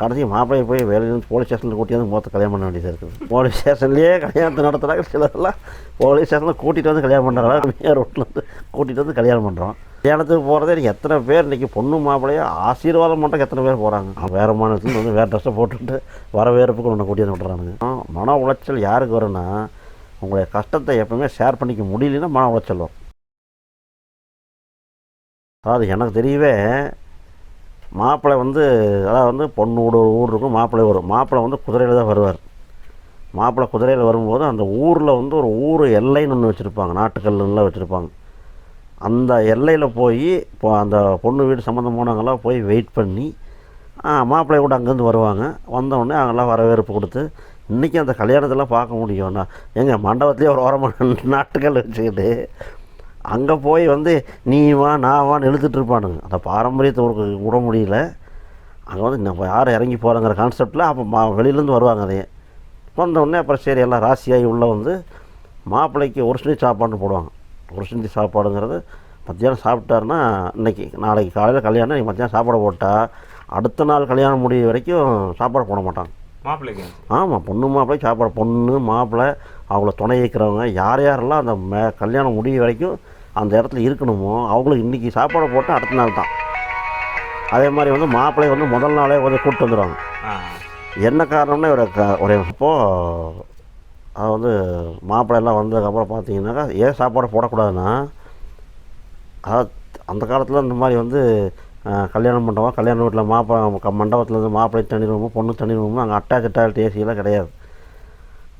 கடைசி மாப்பிள்ளையை போய் வேலையிலேருந்து போலீஸ் ஸ்டேஷனில் கூட்டியாந்து மொத்த கல்யாணம் பண்ண வேண்டியதாக இருக்குது. போலீஸ் ஸ்டேஷன்லேயே கல்யாணத்தை நடத்துகிறாங்க சிலர்லாம் போலீஸ் ஸ்டேஷனில் கூட்டிகிட்டு வந்து கல்யாணம் பண்ணுறாங்க மெயின் ரோட்டில் வந்து கூட்டிகிட்டு வந்து கல்யாணம் பண்ணுறோம் கல்யாணத்துக்கு போகிறதே இன்றைக்கி எத்தனை பேர் இன்றைக்கி பொண்ணு மாப்பிள்ளையோ ஆசீர்வாதம் பண்ணுறதுக்கு எத்தனை பேர் போகிறாங்க வேறு மாநிலத்துலேருந்து வந்து வேறு ட்ரெஸ்ஸை போட்டுட்டு வரவேற்புக்கு ஒன்று கூட்டியாந்து விட்றானுங்க மன உளைச்சல் யாருக்கு வரும்னா உங்களுடைய கஷ்டத்தை எப்பவுமே ஷேர் பண்ணிக்க முடியலன்னா மன உளைச்சல் வரும். அதாவது எனக்கு தெரியவே மாப்பிள்ளை வந்து அதாவது வந்து பொண்ணு வீடு ஒரு ஊர் இருக்கும் மாப்பிள்ளை வரும். மாப்பிள்ளை வந்து குதிரையில் தான் வருவார். மாப்பிள்ளை குதிரையில் வரும்போது அந்த ஊரில் வந்து ஒரு ஊர் எல்லைன்னு ஒன்று வச்சுருப்பாங்க. நாட்டுக்கல்லாம் வச்சுருப்பாங்க. அந்த எல்லையில் போய் இப்போ அந்த பொண்ணு வீடு சம்மந்தமானவங்களாம் போய் வெயிட் பண்ணி மாப்பிள்ளை கூட அங்கேருந்து வருவாங்க. வந்தவுடனே அவங்களாம் வரவேற்பு கொடுத்து இன்றைக்கி அந்த கல்யாணத்தெல்லாம் பார்க்க முடியும் நான் எங்க மண்டபத்துலேயே ஒரு ஓரமாக நாட்டுக்கல் வச்சுக்கிட்டு அங்கே போய் வந்து நீ வா நான் வான்னு இழுத்துட்டு இருப்பானுங்க. அந்த பாரம்பரியத்தை ஒரு விட முடியல. அங்கே வந்து நம்ம யார் இறங்கி போகிறோங்கிற கான்செப்டில் அப்போ மா வெளியிலேருந்து வருவாங்க அதையே. வந்த அப்புறம் சரி எல்லாம் ராசியாகி உள்ளே வந்து மாப்பிள்ளைக்கு ஒரு சிந்தி சாப்பாடுன்னு போடுவாங்க. ஒரு சிந்தி சாப்பாடுங்கிறது மத்தியானம் சாப்பிட்டாருன்னா இன்னைக்கு நாளைக்கு காலையில் கல்யாணம் இன்னைக்கு மத்தியானம் சாப்பாடு போட்டால் அடுத்த நாள் கல்யாணம் முடிய வரைக்கும் சாப்பாடு போட மாட்டாங்க. மாப்பிள்ளைக்கு ஆமாம் பொண்ணு மாப்பிள்ளை சாப்பாடு பொண்ணு மாப்பிள்ளை அவங்கள துணை வைக்கிறவங்க யார் யாரெல்லாம் அந்த மே கல்யாணம் முடிய வரைக்கும் அந்த இடத்துல இருக்கணுமோ அவங்களுக்கு இன்றைக்கி சாப்பாடு போட்டால் அடுத்த நாள் தான். அதே மாதிரி வந்து மாப்பிள்ளை வந்து முதல் நாளே வந்து கூப்பிட்டு வந்துடுவாங்க என்ன காரணம்னா ஒரு க ஒரு இப்போது அது வந்து மாப்பிள்ளை எல்லாம் வந்ததுக்கப்புறம் பார்த்தீங்கன்னாக்கா ஏன் சாப்பாடு போடக்கூடாதுன்னா அதாவது அந்த காலத்தில் இந்த மாதிரி வந்து கல்யாண மண்டபம் கல்யாண வீட்டில் மாப்பிள்ளை மண்டபத்தில் இருந்து மாப்பிள்ளை தனி ரூமு பொண்ணு தனி ரூமு அங்கே அட்டாச் அட்டாச் ஏசியெல்லாம் கிடையாது.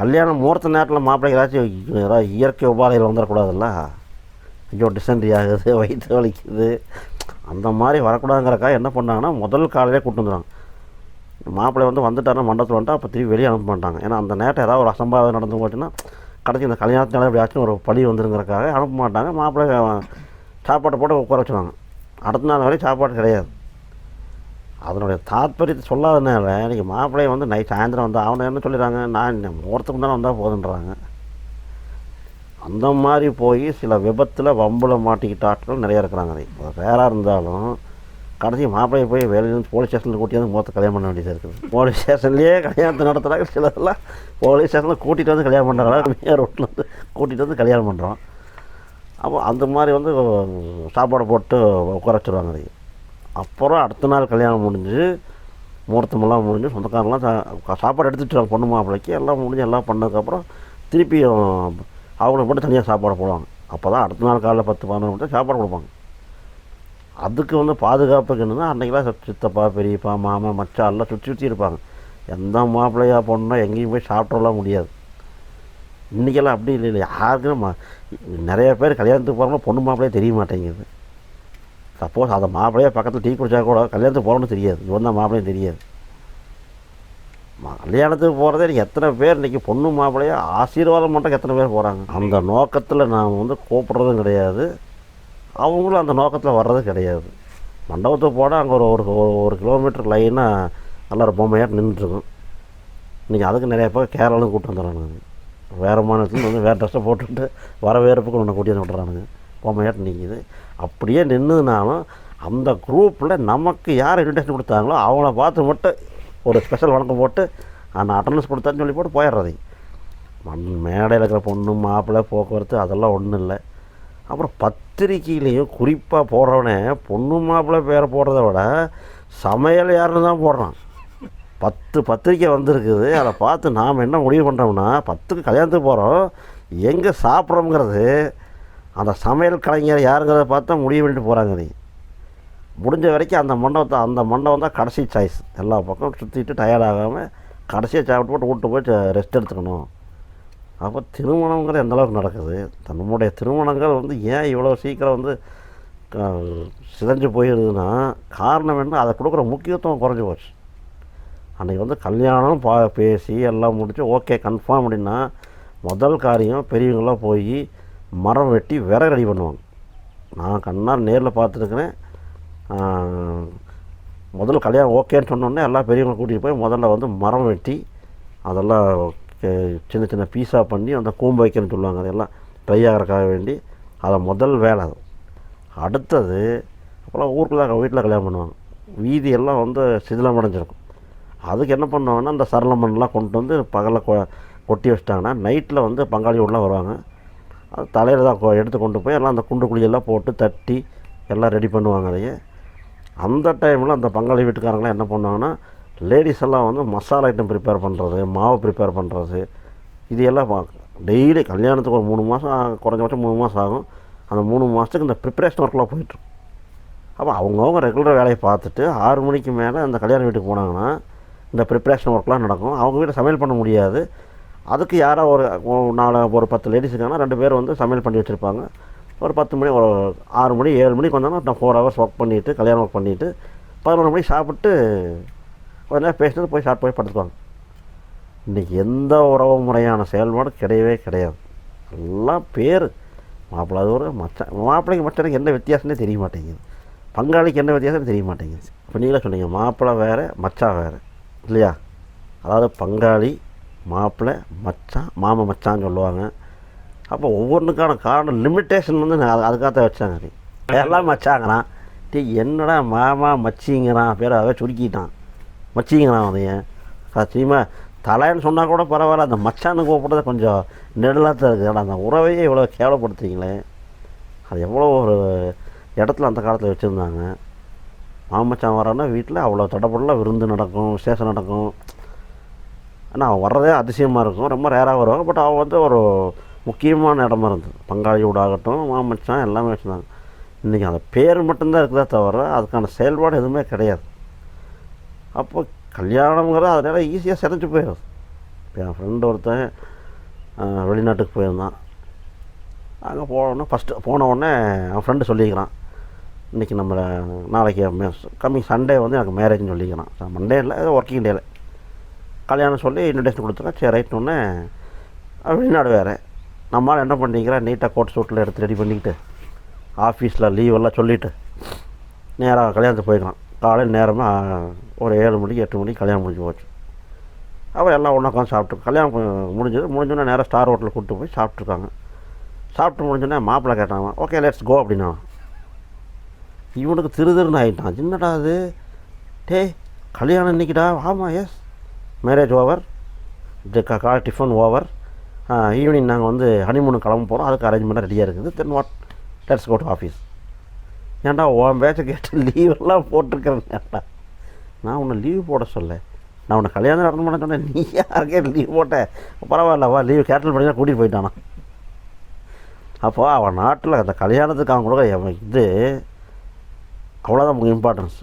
கல்யாணம் முகூர்த்த நேரத்தில் மாப்பிள்ளை ஏதாச்சும் ஏதாவது இயற்கை உபாதைகள் வந்துடக்கூடாதுல்ல? ஐயோ டிசென்ட்ரி ஆகுது வயிற்று வலிக்குது. அந்த மாதிரி வரக்கூடாதுங்கிறக்காக என்ன பண்ணாங்கன்னா முதல் காலையிலே கூட்டு வந்துடுவாங்க. மாப்பிள்ளை வந்து வந்துட்டாருன்னா மண்டபத்தில் வந்துட்டு அப்போ திருப்பி வெளியே அனுப்ப மாட்டாங்க. ஏன்னா அந்த நேரத்தில் ஏதாவது ஒரு அசம்பாவிதம் நடந்து போச்சுன்னா கடைசி இந்த கல்யாணத்தினால எப்படியாச்சும் ஒரு பழி வந்துருங்கிறக்காக அனுப்ப மாட்டாங்க. மாப்பிள்ளை சாப்பாட்டை போட்டு உட்கார வச்சுருவாங்க. அடுத்த நாள் வரை சாப்பாடு கிடையாது. அதனுடைய தாத்பரியத்தை சொல்லாதனால இன்றைக்கி மாப்பிள்ளையை வந்து நைட் சாயந்தரம் வந்து அவனை என்ன சொல்லிடுறாங்க? நான் இந்த முகூர்த்தம் தானே வந்தால் போதுன்றாங்க. அந்த மாதிரி போய் சில விபத்தில் வம்பில் மாட்டிக்கிட்ட ஆட்கள் நிறைய இருக்கிறாங்க. வேறாக இருந்தாலும் கடைசி மாப்பிள்ளையை போய் வேலையிலேருந்து போலீஸ் ஸ்டேஷனில் கூட்டியாந்து மொத்த கல்யாணம் பண்ண வேண்டியதாக இருக்குது. போலீஸ் ஸ்டேஷன்லேயே கல்யாணத்தை நடத்துகிறாங்க சிலதெல்லாம் போலீஸ் ஸ்டேஷனில் கூட்டிகிட்டு வந்து கல்யாணம் பண்ணுறாங்க ரோட்டில் வந்து கூட்டிகிட்டு வந்து கல்யாணம் பண்ணுறோம் அப்போ அந்த மாதிரி வந்து சாப்பாடு போட்டு உட்கார வச்சுருவாங்க அதை அப்புறம் அடுத்த நாள் கல்யாணம் முடிஞ்சு முகூர்த்தமெல்லாம் முடிஞ்சு சொந்தக்காரெல்லாம் சா- சாப்பாடு எடுத்துட்டு பொண்ணு மாப்பிள்ளைக்கு எல்லாம் முடிஞ்சு எல்லாம் பண்ணதுக்கப்புறம் திருப்பியும் அவங்களுக்கு மட்டும் தனியாக சாப்பாடு போடுவாங்க. அப்போ தான் அடுத்த நாள் காலைல பத்து பதினொன்று மணி சாப்பாடு கொடுப்பாங்க. அதுக்கு வந்து பாதுகாப்புக்கு என்னன்னா அன்றைக்கெல்லாம் சித்தப்பா பெரியப்பா மாமா மச்சா எல்லாம் சுற்றி சுற்றி இருப்பாங்க. எந்த மாப்பிள்ளையாக பொண்ணோ எங்கேயும் போய் சாப்பிட்றலாம் முடியாது. இன்றைக்கெல்லாம் அப்படி இல்லை இல்லை யாருக்கும் நிறைய பேர் கல்யாணத்துக்கு போகிறவங்க பொண்ணு மாப்பிள்ளையே தெரிய மாட்டேங்குது. சப்போஸ் அந்த மாப்பிள்ளையே பக்கத்தில் டீ குடிச்சா கூட கல்யாணத்துக்கு போகிறோன்னு தெரியாது. இவன் தான் மாப்பிள்ளையும் தெரியாது. கல்யாணத்துக்கு போகிறதே இன்றைக்கி எத்தனை பேர் இன்றைக்கி பொண்ணு மாப்பிள்ளையை ஆசீர்வாதம் மட்டும் எத்தனை பேர் போகிறாங்க அந்த நோக்கத்தில் நாம் வந்து கூப்பிட்றதும் கிடையாது. அவங்களும் அந்த நோக்கத்தில் வர்றதும் கிடையாது. மண்டபத்துக்கு போனால் அங்கே ஒரு ஒரு ஒரு- கிலோமீட்டர் லைனாக நல்லா ஒரு பொம்மையாக நின்றுருக்கும் இன்றைக்கி அதுக்கு நிறைய பேர் கேரளாவும் கூப்பிட்டு வந்துடுறானுங்க. வேறு மாநிலத்துலேருந்து வந்து வேறு ட்ரெஸ்ஸை போட்டுட்டு வரவேற்புக்கு ஒன்று கூட்டியாந்து விட்றானுங்க பொம்மையாட்டு நிற்கிது அப்படியே நின்றுனாலும் அந்த குரூப்பில் நமக்கு யார் இன்விடேஷன் கொடுத்தாங்களோ அவங்கள பார்த்து மட்டும் ஒரு ஸ்பெஷல் வழக்கம் போட்டு அந்த அட்டண்டன்ஸ் கொடுத்தான்னு சொல்லி போட்டு போயிடுறது மண் மேடையில் இருக்கிற பொண்ணு மாப்பிள்ளை போக்குவரத்து அதெல்லாம் ஒன்றும் இல்லை. அப்புறம் பத்திரிக்கையிலையும் குறிப்பாக போடுறவனே பொண்ணு மாப்பிள்ளை பேரை போடுறத விட சமையல் யாருன்னு தான் போடுறான். பத்து பத்திரிக்கை வந்திருக்குது. அதை பார்த்து நாம் என்ன முடிவு பண்ணுறோம்னா பத்துக்கு கல்யாணத்துக்கு போகிறோம் எங்கே சாப்பிட்றோங்கிறது அந்த சமையல் கலைஞர் யாருங்கிறத பார்த்தா முடிவு பண்ணிட்டு போகிறாங்க நீ. முடிஞ்ச வரைக்கும் அந்த மண்டபத்தை அந்த மண்டபம் தான் கடைசி சாய்ஸ் எல்லா பக்கம் சுற்றிட்டு டயர்ட் ஆகாமல் கடைசியாக சாப்பிட்டு போட்டு வீட்டு போய் ரெஸ்ட் எடுத்துக்கணும். அப்போ திருமணங்கிறது எந்த அளவுக்கு நடக்குது? நம்முடைய திருமணங்கள் வந்து ஏன் இவ்வளோ சீக்கிரம் வந்து சிதஞ்சு சிதைஞ்சு போயிடுதுன்னா காரணம் என்ன? அதை கொடுக்குற முக்கியத்துவம் குறைஞ்சி போச்சு. அன்றைக்கி வந்து கல்யாணம் பா பேசி எல்லாம் முடிச்சு ஓகே கன்ஃபார்ம் அப்படின்னா முதல் காரியம் பெரியவங்களாம் போய் மரம் வெட்டி விறகு ரெடி பண்ணுவாங்க. நான் கண்ணால் நேரில் பார்த்துருக்குறேன். முதல்ல கல்யாணம் ஓகேன்னு சொன்னோடனே எல்லா பெரியவங்களை கூட்டிகிட்டு போய் முதல்ல வந்து மரம் வெட்டி அதெல்லாம் கே- சின்ன சின்ன பீஸாக பண்ணி அந்த கூம்பு வைக்கணும்னு சொல்லுவாங்க. அதெல்லாம் ட்ரை ஆகிறக்காக வேண்டி அதை முதல் வேலை அது. அடுத்தது அப்புறம் ஊருக்குள்ள வீட்டில் கல்யாணம் பண்ணுவாங்க. வீதியெல்லாம் வந்து சிதிலம் அடைஞ்சிருக்கும் அதுக்கு என்ன பண்ணுவாங்கன்னா அந்த சரளமண்லாம் கொண்டு வந்து பகலில் கொ கொட்டி வச்சிட்டாங்கன்னா நைட்டில் வந்து பங்காளி உள்ள வருவாங்க. அது தலையில் தான் கொ- எடுத்து கொண்டு போய் எல்லாம் அந்த குண்டு குழியெல்லாம் போட்டு தட்டி எல்லாம் ரெடி பண்ணுவாங்க அதையே. அந்த டைமில் அந்த பங்காளி வீட்டுக்காரங்களாம் என்ன பண்ணுவாங்கன்னா லேடிஸ் எல்லாம் வந்து மசாலா ஐட்டம் ப்ரிப்பேர் பண்ணுறது மாவு ப்ரிப்பேர் பண்ணுறது இது எல்லாம் டெய்லி கல்யாணத்துக்கு ஒரு மூணு மாதம் குறைஞ்சபட்சம் மூணு மாதம் ஆகும். அந்த மூணு மாதத்துக்கு இந்த ப்ரிப்பரேஷன் ஒர்க்கெலாம் போயிட்டுருக்கும். அப்போ அவங்கவுங்க ரெகுலராக வேலையை பார்த்துட்டு ஆறு மணிக்கு மேலே அந்த கல்யாண வீட்டுக்கு போனாங்கன்னா இந்த ப்ரிப்ரேஷன் ஒர்க்லாம் நடக்கும். அவங்க வீட்டில் சமையல் பண்ண முடியாது. அதுக்கு யாரோ ஒரு நாலு ஒரு பத்து லேடிஸுக்கான ரெண்டு பேர் வந்து சமையல் பண்ணி வச்சுருப்பாங்க. ஒரு பத்து மணி ஒரு ஆறு மணி ஏழு மணிக்கு வந்தாங்கன்னா நான் ஃபோர் ஹவர்ஸ் ஒர்க் பண்ணிவிட்டு கல்யாணம் ஒர்க் பண்ணிவிட்டு பதினொன்று மணிக்கு சாப்பிட்டு கொஞ்ச நேரம் பேசிட்டு போய் சாப்பிட்டு போய் படுத்துக்குவாங்க. இன்றைக்கி எந்த உறவு முறையான செயல்பாடு கிடையவே கிடையாது. எல்லாம் பேர் மாப்பிள்ளை அது ஒரு மச்சான் மாப்பிள்ளைக்கு மச்சனுக்கு என்ன வித்தியாசம்னே தெரிய மாட்டேங்குது. பங்காளிக்கு என்ன வித்தியாசம்னு தெரிய மாட்டேங்குது. இப்போ நீங்களே சொன்னீங்க மாப்பிள்ளை வேறு மச்சா வேறு. இல்லையா? அதாவது பங்காளி மாப்பிள்ளை மச்சான் மாமா மச்சான்னு சொல்லுவாங்க. அப்போ ஒவ்வொன்றுக்கான காரணம் லிமிட்டேஷன் வந்து நான் அது- அதுக்காகத்தான் வச்சாங்க நீ எல்லாம் மச்சாங்கிறான். டீ என்னடா மாமா மச்சிங்கிறான்? பேர் அவே சுருக்கிட்டான். மச்சிங்கிறான் அதைய சத்தியமா தலைன்னு சொன்னால் கூட பரவாயில்ல. அந்த மச்சான்னு கூப்பிட்றது கொஞ்சம் நெடுலாத்தான் இருக்குது ஆனால் அந்த உறவையே இவ்வளோ கேவலப்படுத்துறீங்களே. அது எவ்வளோ ஒரு இடத்துல அந்த காலத்தில் வச்சுருந்தாங்க. மாமச்சான் வரான்னா வீட்டில் அவ்வளோ தடப்படலாம் விருந்து நடக்கும் விசேஷம் நடக்கும். ஆனால் அவன் வர்றதே அதிசயமாக இருக்கும். ரொம்ப ரேராக வருவாங்க. பட் அவன் வந்து ஒரு முக்கியமான இடமா இருந்தது. பங்காளி வீடாகட்டும் மாமச்சான் எல்லாமே வச்சுருந்தாங்க. இன்றைக்கி அந்த பேர் மட்டும்தான் இருக்குதா தவிர அதுக்கான செயல்பாடு எதுவுமே கிடையாது. அப்போ கல்யாணங்கிறது அதனால ஈஸியாக சிதைஞ்சு போயிடுது இப்போ என் ஃப்ரெண்டு ஒருத்தன் வெளிநாட்டுக்கு போயிருந்தான். அங்கே போனோடனே ஃபஸ்ட்டு போன உடனே அவன் ஃப்ரெண்டு சொல்லிக்கிறான். இன்றைக்கி நம்ம நாளைக்கு கம்மிங் சண்டே வந்து எனக்கு மேரேஜ்னு சொல்லிக்கிறான் மண்டே இல்லை ஒர்க்கிங் டேல கல்யாணம் சொல்லி இன்விடேஷன் கொடுத்துருக்கேன் சரி ரைட் வெளிநாடு வேறு. நம்மளால் என்ன பண்ணிக்கிறேன் நீட்டாக கோட் சூட்டில் எடுத்து ரெடி பண்ணிக்கிட்டு ஆஃபீஸில் லீவ் எல்லாம் சொல்லிவிட்டு நேராக கல்யாணத்துக்கு போய்க்கலாம். காலையில் நேரமாக ஒரு ஏழு மணிக்கு எட்டு மணிக்கு கல்யாணம் முடிஞ்சு போச்சு. அப்புறம் எல்லாம் ஒன்றா உட்காந்து சாப்பிட்டு கல்யாணம் முடிஞ்சது. முடிஞ்சோன்னே நேராக ஸ்டார் ஹோட்டலில் கூப்பிட்டு போய் சாப்பிட்ருக்காங்க சாப்பிட்டு முடிஞ்சோடனே மாப்பிள்ளை கேட்டாங்க ஓகே லெட்ஸ் கோ அப்படின்னா இவனுக்கு திரு திருன்னு ஆகிட்டான் என்னடா அது டேய் கல்யாணம் இன்னைக்குடா? ஆமாம் எஸ் மேரேஜ் ஓவர் காலை டிஃபன் ஓவர் ஈவினிங் நாங்கள் வந்து ஹனிமூன் கிளம்ப போகிறோம் அதுக்கு அரேஞ்ச்மெண்ட்டாக ரெடியாக இருக்குது. Then what let's go to office ஏன்டா உன் பேச்சை கேட்டு லீவெல்லாம் போட்டிருக்கிறேன் ஏன்டா? நான் உன்னை லீவ் போட சொல்ல நான் உன்னை கல்யாணம் நடந்து பண்ண சொன்னேன் நீ யாருக்கே லீவ் போட்ட? பரவாயில்லவா லீவ் கேட்டல் பண்ணி கூட்டிகிட்டு போயிட்டானா? அப்போ அவன் நாட்டில் அந்த கல்யாணத்துக்கு அவன் கொடுக்குற இது அவ்வளோதான் இம்பார்ட்டன்ஸ்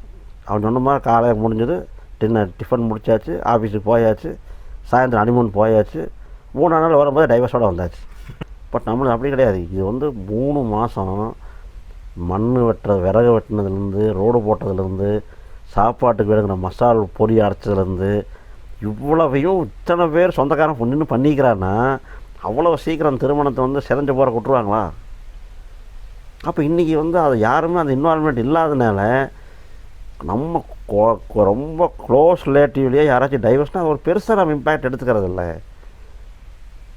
அவன் சொன்ன மாதிரி காலையில் முடிஞ்சது டின்னர் டிஃபன் முடிச்சாச்சு ஆஃபீஸுக்கு போயாச்சு சாயந்தரம் அனிமன் போயாச்சு மூணு நாள் வரும்போது டைவர்ஸோட வந்தாச்சு. பட் நம்மளுக்கு அப்படி கிடையாது. இது வந்து மூணு மாதம் மண் வெட்டுற விறகு வெட்டினதுலேருந்து ரோடு போட்டதுலேருந்து சாப்பாட்டுக்கு விளங்குற மசால் பொறி அரைச்சதுலேருந்து இவ்வளவையும் இத்தனை பேர் சொந்தக்காரன் பொண்ணுன்னு பண்ணிக்கிறான்னா அவ்வளோ சீக்கிரம் திருமணத்தை வந்து சிதஞ்சு போகிற விட்ருவாங்களா அப்போ இன்றைக்கி வந்து அது யாருமே அந்த இன்வால்மெண்ட் இல்லாதனால நம்ம கொ- ரொம்ப க்ளோஸ் ரிலேட்டிவ்லேயே யாராச்சும் டைவர்ஸ்னால் அது ஒரு பெருசாக நம்ம இம்பேக்ட் எடுத்துக்கிறது இல்லை.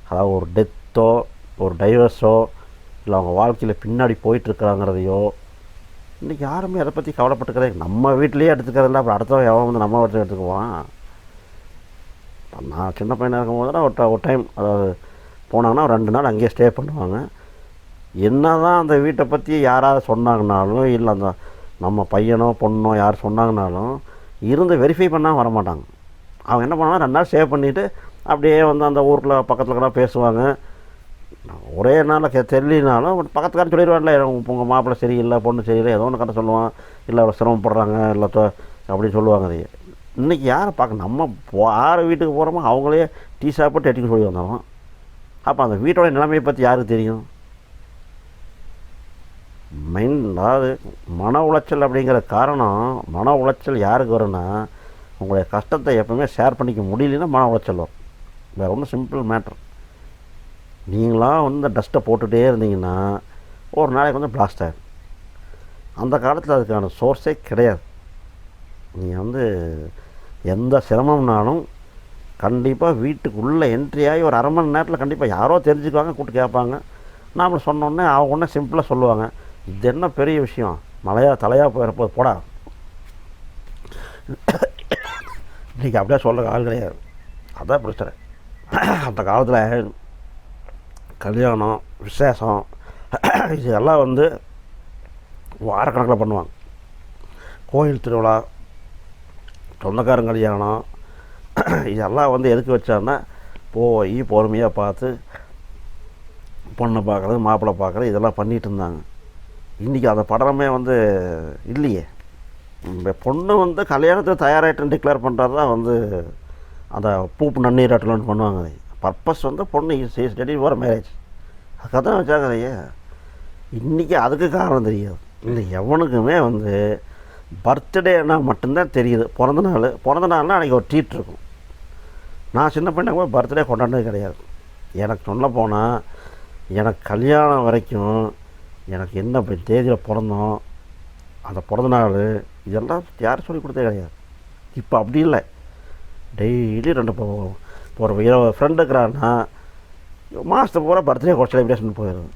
அதாவது ஒரு டெத்தோ ஒரு டைவர்ஸோ இல்லை அவங்க வாழ்க்கையில் பின்னாடி போயிட்டுருக்குறாங்கிறதையோ இன்றைக்கி யாருமே அதை பற்றி கவலைப்பட்டுக்கிறதே நம்ம வீட்லேயே எடுத்துக்கிறதில்ல அப்புறம் அடுத்தவன் எவன் வந்து நம்ம வீட்டில் எடுத்துக்குவான்? நான் சின்ன பையனாக இருக்கும்போது ஒரு ட- ஒரு டைம் அதாவது போனாங்கன்னா ரெண்டு நாள் அங்கேயே ஸ்டே பண்ணுவாங்க. என்ன தான் அந்த வீட்டை பற்றி யாராவது சொன்னாங்கனாலும் இல்லை அந்த நம்ம பையனோ பொண்ணோ யார் சொன்னாங்கனாலும் இருந்து வெரிஃபை பண்ணால் வரமாட்டாங்க. அவங்க என்ன பண்ணுவாங்க? ரெண்டு நாள் சேவ் பண்ணிவிட்டு அப்படியே வந்து அந்த ஊரில் பக்கத்தில் கூட பேசுவாங்க. ஒரே நாளில் தெரியலனாலும் பக்கத்துக்காரன் சொல்லிடுவான்ல உங்கள் மாப்பிள்ளை சரியில்லை பொண்ணு சரியில்லை ஏதோ ஒன்று கட்ட சொல்லுவான். இல்லை அவ்வளோ சிரமப்படுறாங்க இல்லை அப்படின்னு சொல்லுவாங்க அதையே. இன்றைக்கி யாரை பார்க்க நம்ம யார் வீட்டுக்கு போகிறோமோ அவங்களே டீ சாப்பிட்டு எட்டிக்கு சொல்லி வந்தாலும் அப்போ அந்த வீட்டோட நிலைமையை பற்றி யாருக்கு தெரியும்? மைண்ட் அதாவது மன உளைச்சல் அப்படிங்கிற காரணம் மன உளைச்சல் யாருக்கு வரும்னா உங்களுடைய கஷ்டத்தை எப்பவுமே ஷேர் பண்ணிக்க முடியலன்னா மன உளைச்சல் வரும். வேறு ஒன்றும் சிம்பிள் மேட்ரு நீங்களாம் வந்து டஸ்ட்டை போட்டுகிட்டே இருந்தீங்கன்னா ஒரு நாளைக்கு வந்து பிளாஸ்ட் ஆகும் அந்த காலத்தில் அதுக்கான சோர்ஸே கிடையாது. நீங்கள் வந்து எந்த சிரமம்னாலும் கண்டிப்பாக வீட்டுக்குள்ளே என்ட்ரி ஆகி ஒரு அரை மணி நேரத்தில் கண்டிப்பாக யாரோ தெரிஞ்சுக்குவாங்க கூப்பிட்டு கேட்பாங்க. நாம் சொன்னோடனே அவங்க ஒன்றே சிம்பிளாக சொல்லுவாங்க. இது என்ன பெரிய விஷயம்? மலையா தலையாக போயிடப்போ போடா. இன்றைக்கி அப்படியே சொல்கிற ஆள் கிடையாது. அதான் பிரச்சனை. அந்த காலத்தில் கல்யாணம் விசேஷம் இது எல்லாம் வந்து வாரக்கணக்கில் பண்ணுவாங்க. கோயில் திருவிழா சொந்தக்காரங்க கல்யாணம் இதெல்லாம் வந்து எதுக்கு வச்சான்னா போய் பொறுமையாக பார்த்து பொண்ணை பார்க்குறது மாப்பிள்ளை பார்க்குறது இதெல்லாம் பண்ணிகிட்டு இருந்தாங்க. இன்றைக்கி அந்த படமே வந்து இல்லையே. இந்த பொண்ணு வந்து கல்யாணத்துக்கு தயாராகிட்டுன்னு டிக்ளேர் பண்ணுறது தான் வந்து அந்த பூப்பு நன்னீராட்டலன்னு பண்ணுவாங்க. பர்பஸ் வந்து பொண்ணு இஸ் ரெடி ஃபார் மேரேஜ் அதுக்காக தான் வச்சாங்க இன்றைக்கி அதுக்கு காரணம் தெரியாது. இல்லை எவனுக்குமே வந்து பர்த்டேனா மட்டும்தான் தெரியுது. பிறந்த நாள் பிறந்த நாள்னால் அன்றைக்கி ஒரு ட்ரீட் இருக்கும். நான் சின்ன பையனை கூட பர்த்டே கொண்டாடினது கிடையாது. எனக்கு சொல்ல போனால் எனக்கு கல்யாணம் வரைக்கும் எனக்கு என்ன தேதியில் பிறந்தோம் அந்த பிறந்த நாள் இதெல்லாம் யாரும் சொல்லி கொடுத்தே கிடையாது. இப்போ அப்படி இல்லை. டெய்லி ரெண்டு போவோம் இப்போ ஒரு இரவு ஃப்ரெண்டு இருக்கிறான்னா மாதத்துக்கு பூரா பர்த்டே செலிப்ரேஷன் போயிடும்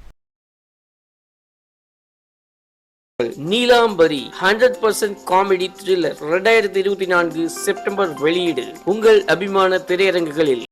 Neelambari hundred percent comedy thriller இரண்டாயிரத்தி இருபத்தி நான்கு செப்டம்பர் வெளியீடு. உங்கள் அபிமான திரையரங்குகளில்.